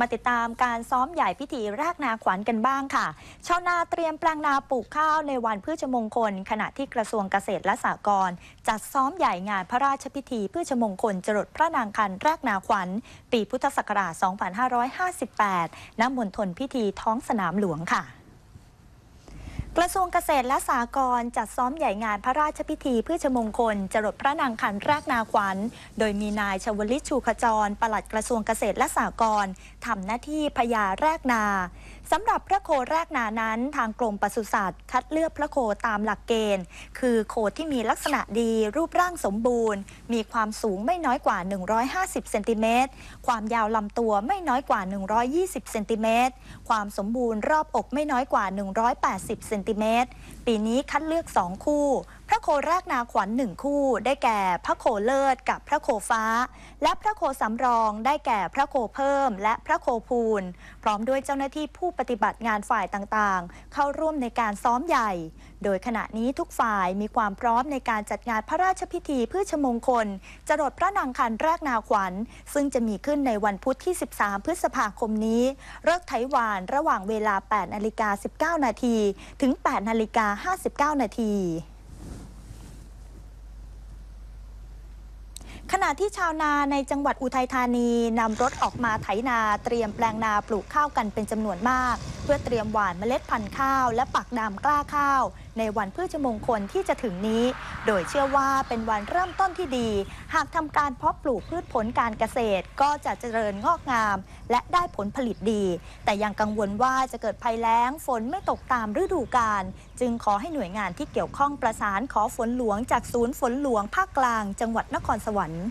มาติดตามการซ้อมใหญ่พิธีแรกนาขวัญกันบ้างค่ะ ชาวนาเตรียมแปลงนาปลูกข้าวในวันพืชมงคล ขณะที่กระทรวงเกษตรและสหกรณ์จัดซ้อมใหญ่งานพระราชพิธีพืชมงคลจรดพระนางคันแรกนาขวัญ ปีพุทธศักราช 2558 ณ มณฑลพิธีท้องสนามหลวงค่ะ กระทรวงเกษตรและสหกรณ์จัดซ้อมใหญ่งานพระราชพิธีพืชมงคล จรดพระนางขันแรกนาขวัญ โดยมีนายชวลิตชูขจร ปลัดกระทรวงเกษตรและสหกรณ์ทำหน้าที่พญาแรกนาสำหรับพระโคแรกนานั้น ทางกรมปศุสัตว์คัดเลือกพระโคตามหลักเกณฑ์ คือโคที่มีลักษณะดี รูปร่างสมบูรณ์ มีความสูงไม่น้อยกว่า 150เซนติเมตรความยาวลำตัวไม่น้อยกว่า 120เซนติเมตรความสมบูรณ์รอบอกไม่น้อยกว่า 180เซนติเมตรปีนี้คัดเลือก 2 คู่ โคแรกนาขวัญหนึ่งคู่ ได้แก่พระโคเลิศกับพระโคฟ้า และพระโคสำรอง ได้แก่พระโคเพิ่ม และพระโคพูนพร้อมด้วยเจ้าหน้าที่ผู้ปฏิบัติงานฝ่ายต่างๆ เข้าร่วมในการซ้อมใหญ่ โดยขณะนี้ทุกฝ่ายมีความพร้อมในการจัดงานพระราชพิธีพืชมงคล จรดพระนางคันแรกนาขวัญ ซึ่งจะมีขึ้นในวันพุธที่ 13 พฤษภาคมนี้เลิกไถหวานระหว่างเวลา 8 นาฬิกา 19 นาที ถึง 8 นาฬิกา 59 นาที ขณะที่ชาวนาในจังหวัดอุทัยธานีนำรถออกมาไถนาเตรียมแปลงนาปลูกข้าวกันเป็นจำนวนมากเพื่อเตรียมหว่านเมล็ดพันธุ์ข้าว และปักดำกล้าข้าว ในวันพืชมงคลที่จะถึงนี้ โดยเชื่อว่าเป็นวันเริ่มต้นที่ดี หากทำการเพาะปลูกพืชผลการเกษตรก็จะเจริญงอกงาม และได้ผลผลิตดี แต่ยังกังวลว่าจะเกิดภัยแล้งฝนไม่ตกตามฤดูกาลจึงขอให้หน่วยงานที่เกี่ยวข้องประสานขอฝนหลวงจากศูนย์ฝนหลวงภาคกลาง จังหวัดนครสวรรค์